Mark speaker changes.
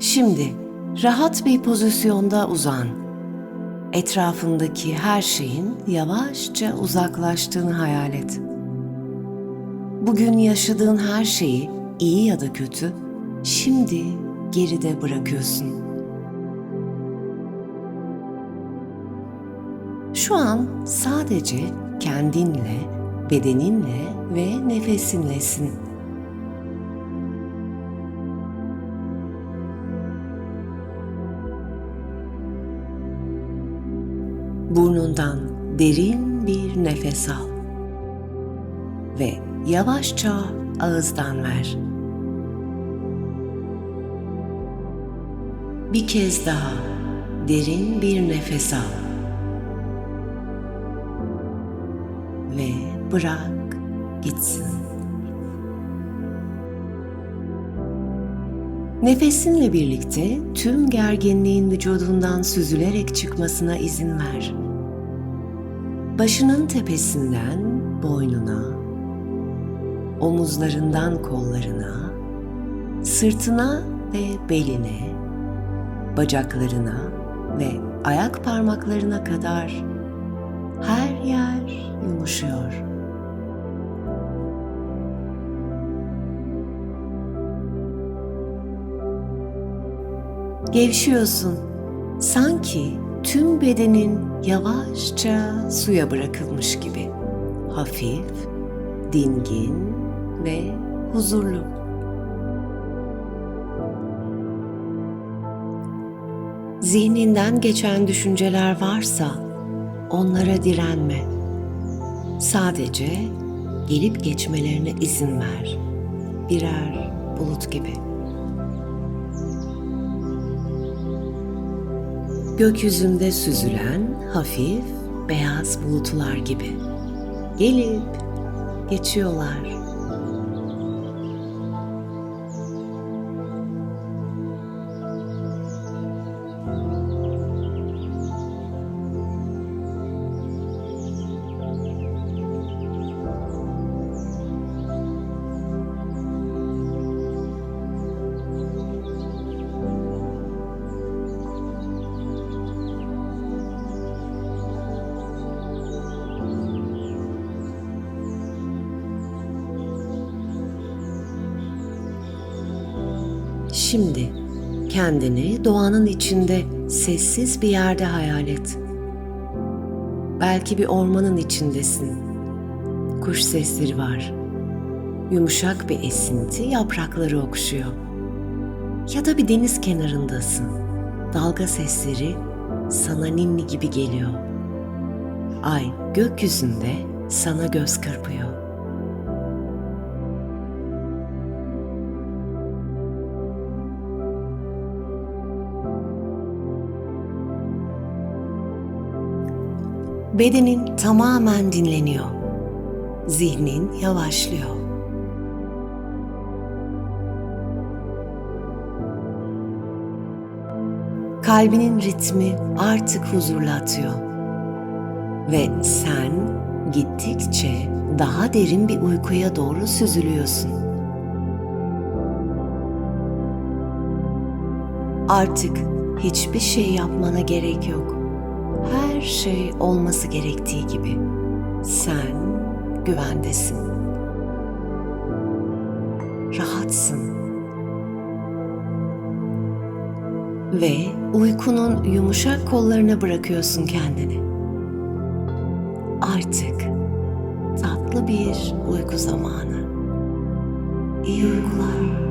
Speaker 1: Şimdi rahat bir pozisyonda uzan. Etrafındaki her şeyin yavaşça uzaklaştığını hayal et. Bugün yaşadığın her şeyi, iyi ya da kötü, şimdi geride bırakıyorsun. Şu an sadece kendinle, bedeninle ve nefesinlesin. Burnundan derin bir nefes al ve yavaşça ağızdan ver. Bir kez daha derin bir nefes al ve bırak gitsin. Nefesinle birlikte tüm gerginliğin vücudundan süzülerek çıkmasına izin ver. Başının tepesinden boynuna, omuzlarından kollarına, sırtına ve beline, bacaklarına ve ayak parmaklarına kadar her yer yumuşuyor. Gevşiyorsun. Sanki tüm bedenin yavaşça suya bırakılmış gibi. Hafif, dingin ve huzurlu. Zihninden geçen düşünceler varsa onlara direnme. Sadece gelip geçmelerine izin ver. Birer bulut gibi. Gökyüzünde süzülen hafif beyaz bulutlar gibi. Gelip geçiyorlar. Şimdi kendini doğanın içinde sessiz bir yerde hayal et. Belki bir ormanın içindesin. Kuş sesleri var. Yumuşak bir esinti yaprakları okşuyor. Ya da bir deniz kenarındasın. Dalga sesleri sana ninni gibi geliyor. Ay gökyüzünde sana göz kırpıyor. Bedenin tamamen dinleniyor. Zihnin yavaşlıyor. Kalbinin ritmi artık huzurla atıyor. Ve sen gittikçe daha derin bir uykuya doğru süzülüyorsun. Artık hiçbir şey yapmana gerek yok şey olması gerektiği gibi. Sen güvendesin. Rahatsın. Ve uykunun yumuşak kollarına bırakıyorsun kendini. Artık tatlı bir uyku zamanı. İyi uykular.